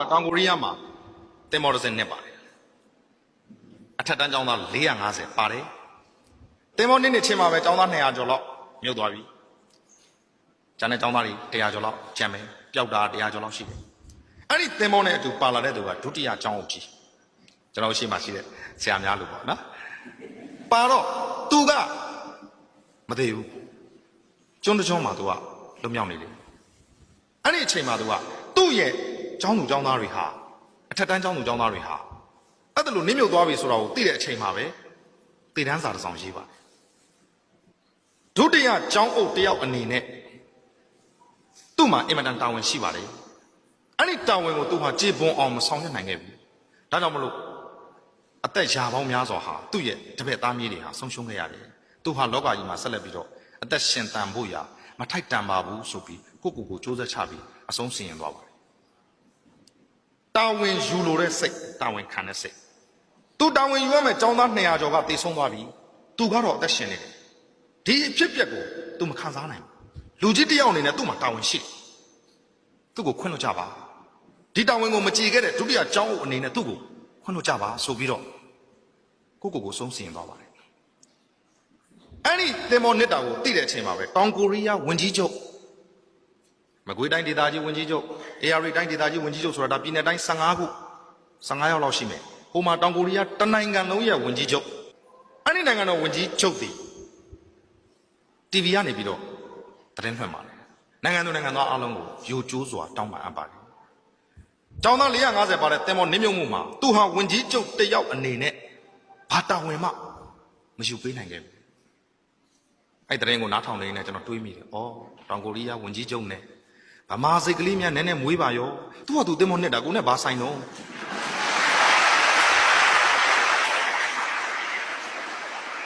တောင်ကိုရီးယားမှာတင်မော်ဒဇင်နဲ့ပါတယ်အထက်တန်းကျောင်းသား450ပါတယ်တင်မော်နေ့နေ့ချင်းမှာပဲကျောင်းသား200ကျော်လောက်မြုပ်သွားပြီကျန်တဲ့ကျောင်းသားတွေ100ကျော်လောက်ကျန်မယ်ပျောက်တာ100ကျော်လောက်ရှိတယ်အဲ့ဒီတင်မော်နဲ့အတူပါလာတဲ့သူကဒုတိယကျောင်းအုပ်ကြီးကျွန်တော်ရှိမှရှိတဲ့ဆရာများလို့ပေါ့နော်ပါတော့သူကမသေးဘူးကျွန်းတစ်ကျွန်းမှာသူကလွတ်မြောက်နေတယ်အဲ့ဒီအချိန်မှာသူကသူ့ရဲ့ ကျောင်းသူကျောင်းသားတွေဟာအထက်တန်းကျောင်းသူကျောင်းသားတွေဟာအဲ့ဒါလို့နင်းမြုပ်သွားပြီဆိုတာကိုသိတဲ့အချိန်မှာပဲတည်တန်းစာတစ်စောင်ရေးပါတယ်ဒုတိယကျောင်းအုပ်တယောက်အနေနဲ့သူ့မှာအင်မတန်တာဝန်ရှိပါတယ်အဲ့ဒီတာဝန်ကိုသူဟာကြေပွန်အောင်မဆောင်ရွက်နိုင်ခဲ့ဘူးဒါကြောင့်မလို့အသက်ရာပေါင်းများစွာဟာသူ့ရဲ့တပည့်သားမြေးတွေဟာဆုံးရှုံးခဲ့ရတယ်သူဟာလောကကြီးမှာဆက်လက်ပြီးတော့အသက်ရှင်တန်ဖို့ရာမထိုက်တန်ပါဘူးဆိုပြီးကိုယ့်ကိုယ်ကိုစူးစမ်းချပြီးအဆုံးစီရင်သွားပါတယ် တာဝန်ယူလိုတဲ့စိတ်တာဝန်ခံတဲ့စိတ်သူတာဝန်ယူရမယ်ចောင်းသား200ကျော်ကတေဆုံးသွားပြီသူကတော့အသက်ရှင်နေတယ်ဒီအဖြစ်အပျက်ကိုသူမခံစားနိုင်ဘူးလူကြီးတစ်ယောက်အနေနဲ့သူ့မှာတာဝန်ရှိတယ်သူ့ကိုခွင့်လွှတ်ကြပါဒီတာဝန်ကိုမကြည်ခဲ့တဲ့ဒုတိယကျောင်းအုပ်အနေနဲ့သူ့ကိုခွင့်လွှတ်ကြပါဆိုပြီးတော့ကိုယ့်ကိုယ်ကိုဆုံးစီရင်သွားပါတယ်အဲ့ဒီသင်္ဘောနစ်တာကိုသိတဲ့အချိန်မှာပဲတောင်ကိုရီးယားဝန်ကြီးချုပ် မကွေးတိုင်းဒေသကြီးဝန်ကြီးချုပ် AR တိုင်းဒေသကြီးဝန်ကြီးချုပ်ဆိုတာဒါပြည်နယ်တိုင်း15ခု15ယောက်လောက်ရှိမယ်ဟိုမှာတောင်ကိုရီးယားတနိုင်ငံလုံးရဲ့ဝန်ကြီးချုပ်အဲ့ဒီနိုင်ငံတော်ဝန်ကြီးချုပ်တည် TV ကနေပြီးတော့သတင်းထွက်ပါတယ်နိုင်ငံသူနိုင်ငံသားအားလုံးကိုယိုကျိုးစွာတောင်းပန်အပ်ပါတယ်ကျောင်းသား450ပါတဲ့တင်မောနင်းမြုံမှုမှာသူဟာဝန်ကြီးချုပ်တယောက်အနေနဲ့ဘာတာဝန်မှမယူပေးနိုင်ခဲ့ဘူးအဲ့ဒီသတင်းကိုနားထောင်နေနေကျွန်တော်တွေးမိတယ်။အော်တောင်ကိုရီးယားဝန်ကြီးချုပ်နဲ့ ဗမာစိတ်ကလေးများနည်းနည်းမွေးပါရော။သူကသူတင်မောနှစ်တာကိုနဲ့ဘာဆိုင်တော့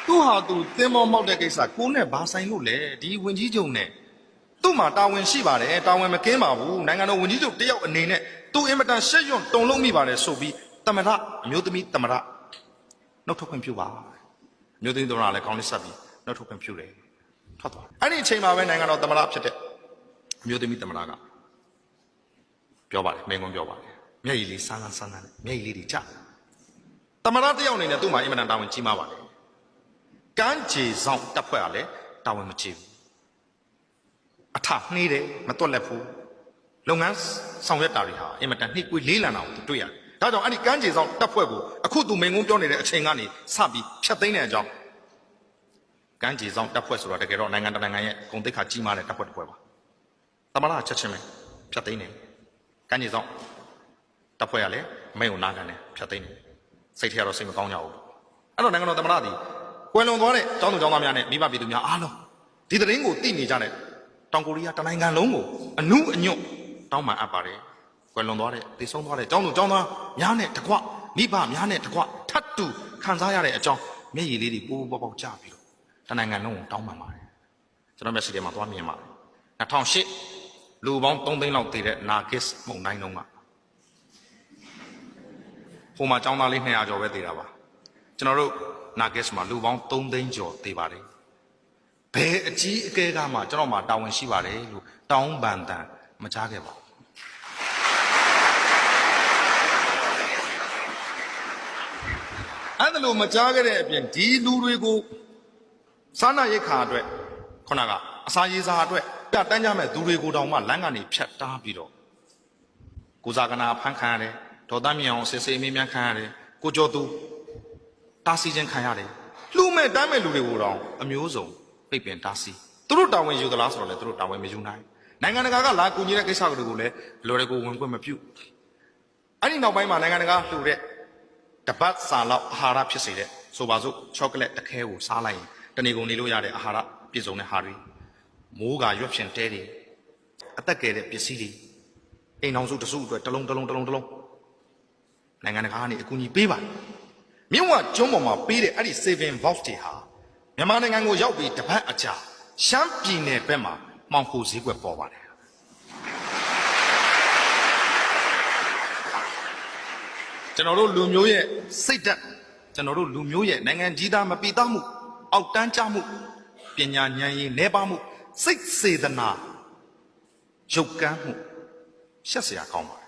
သူဟာသူတင်မောမောက်တဲ့ကိစ္စကိုနဲ့ဘာဆိုင်လို့လဲဒီဝန်ကြီးချုပ်နဲ့သူ့မှာတာဝန်ရှိပါတယ်တာဝန်မကင်းပါဘူးနိုင်ငံတော်ဝန်ကြီးချုပ်တယောက်အနေနဲ့သူအင်မတန်ရှက်ရွံ့တုံလုံးမိပါတယ်ဆိုပြီးတမရအမျိုးသမီးတမရနှုတ်ထွက်ခွင့်ပြုပါအမျိုးသမီးတမရလည်းကောင်းလေးဆက်ပြီးနှုတ်ထွက်ခွင့်ပြုတယ်ထွက်သွားအဲ့ဒီအချိန်မှာပဲနိုင်ငံတော်တမရဖြစ်တဲ့ အမျိုးသမီးတမရကပြောပါတယ်မင်းကွန်းပြောပါတယ်မျက်ရည်လေးဆန်းဆန်းဆန်းဆန်းနဲ့မျက်ရည်လေးတွေကြတမရတယောက်အနေနဲ့သူ့မှာအင်မတန်တာဝန်ကြီးမားပါတယ်ကမ်းခြေဆောင်တက်ဖွဲ့ရလဲတာဝန်မကြီးဘူးအထနှေးတယ်မတွက်လက်ဘူးလုပ်ငန်းဆောင်ရွက်တာတွေဟာအင်မတန်နှိကွေးလေးလံတာကိုသူတွေ့ရတယ်ဒါကြောင့်အဲ့ဒီကမ်းခြေဆောင်တက်ဖွဲ့ကိုအခုသူမင်းကုန်းပြောနေတဲ့အချိန်ကနေစပြီးဖြတ်သိမ်းတဲ့အကြောင်းကမ်းခြေဆောင်တက်ဖွဲ့ဆိုတာတကယ်တော့နိုင်ငံတကာနိုင်ငံရဲ့ဂုဏ်သိက္ခာကြီးမားတဲ့တက်ဖွဲ့တစ်ဖွဲ့ပါ သမရချက်ချင်းပဲဖြတ်သိမ်းတယ်ကမ်းခြေဆောင်တက်ဖွဲ့ရလဲအမိန်ကိုနားခံတယ်ဖြတ်သိမ်းတယ်စိတ်ထဲကတော့စိတ်မကောင်းကြဘူးအဲ့တော့နိုင်ငံတော်သမရသည်ကွယ်လွန်သွားတဲ့ကျောင်းသူကျောင်းသားများနဲ့မိဘပြည်သူများအားလုံးဒီသတင်းကိုသိနေကြတဲ့တောင်ကိုရီးယားတနိုင်ငံလုံးကိုအနုအညွတ်တောင်းပန်အပ်ပါတယ်ကွယ်လွန်သွားတဲ့သိဆုံးသွားတဲ့ကျောင်းသူကျောင်းသားများနဲ့တကွမိဘများနဲ့တကွထပ်တူခံစားရတဲ့အကြောင်းမျက်ရည်လေးတွေပိုးပိုးပေါက်ပေါက်ကျပြီးတော့တနိုင်ငံလုံးကိုတောင်းပန်ပါတယ်ကျွန်တော်မျက်စိထဲမှာသွားမြင်ပါတယ်2008 လူပေါင်း3သိန်းလောက်တည်တဲ့နာဂစ်မုန်တိုင်းလုံးကဟိုမှာကျောင်းသားလေး200ကျော်ပဲတည်တာပါကျွန်တော်တို့နာဂစ်မှာလူပေါင်း3သိန်းကျော်တည်ပါတယ်ဘယ်အကြီးအကဲကမှကျွန်တော်မှာတာဝန်ရှိပါတယ်လို့တောင်းပန်တန်မကြားခဲ့ပါဘူးအဲ့ဒါလို့မကြားခဲ့တဲ့အပြင်ဒီလူတွေကိုစားနာရိတ်ခါအတွက်ခုနကအစာရေးစားအတွက် ပြတန်းကြမဲ့သူတွေကိုတောင်မှလမ်းကနေဖြတ်တားပြီးတော့ကိုစားကနာဖမ်းခံရတယ်ဒေါ်သားမြေအောင်စစ်စစ်မေးမြန်းခံရတယ်ကိုကျော်သူတားဆီးခြင်းခံရတယ်လှမဲ့တမ်းမဲ့လူတွေကိုတောင်အမျိုးစုံပြိပင်တားဆီးသူတို့တာဝန်ယူသလားဆိုတော့လေသူတို့တာဝန်မယူနိုင်နိုင်ငံတကာကလာကူညီတဲ့ကိစ္စတွေကိုလည်းလော်ရကိုဝင်ခွင့်မပြုအဲ့ဒီနောက်ပိုင်းမှာနိုင်ငံတကာလှူတဲ့တပတ်စာလောက်အာဟာရဖြစ်စေတဲ့ဆိုပါစို့ချောကလက်တစ်ခဲကိုစားလိုက်ရင်တနေကုန်နေလို့ရတဲ့အာဟာရပြည့်စုံတဲ့ဟာတွေ မိုးကရွက်ဖြင်တဲတွေအသက်ကယ်တဲ့ပစ္စည်းတွေအိမ်အောင်စုတစုအတွက်တစ်လုံးတစ်လုံးတစ်လုံးတစ်လုံးနိုင်ငံတကာကနေအကူအညီပေးပါတယ်မြင့်ဝကျွန်းပေါ်မှာပေးတဲ့အဲ့ဒီ saving box တွေဟာမြန်မာနိုင်ငံကိုရောက်ပြီးတပတ်အကြာရှမ်းပြည်နယ်ဘက်မှာမှောင်ခိုဈေးကွက်ပေါ်ပါတယ်ကျွန်တော်တို့လူမျိုးရဲ့စိတ်ဓာတ်ကျွန်တော်တို့လူမျိုးရဲ့နိုင်ငံကြီးသားမပီသားမှုအောက်တန်းကြမှုပညာဉာဏ်ရည်နှဲပါမှု စိတ်စေတနာရုပ်ကမ်းမှုရှက်စရာကောင်းပါ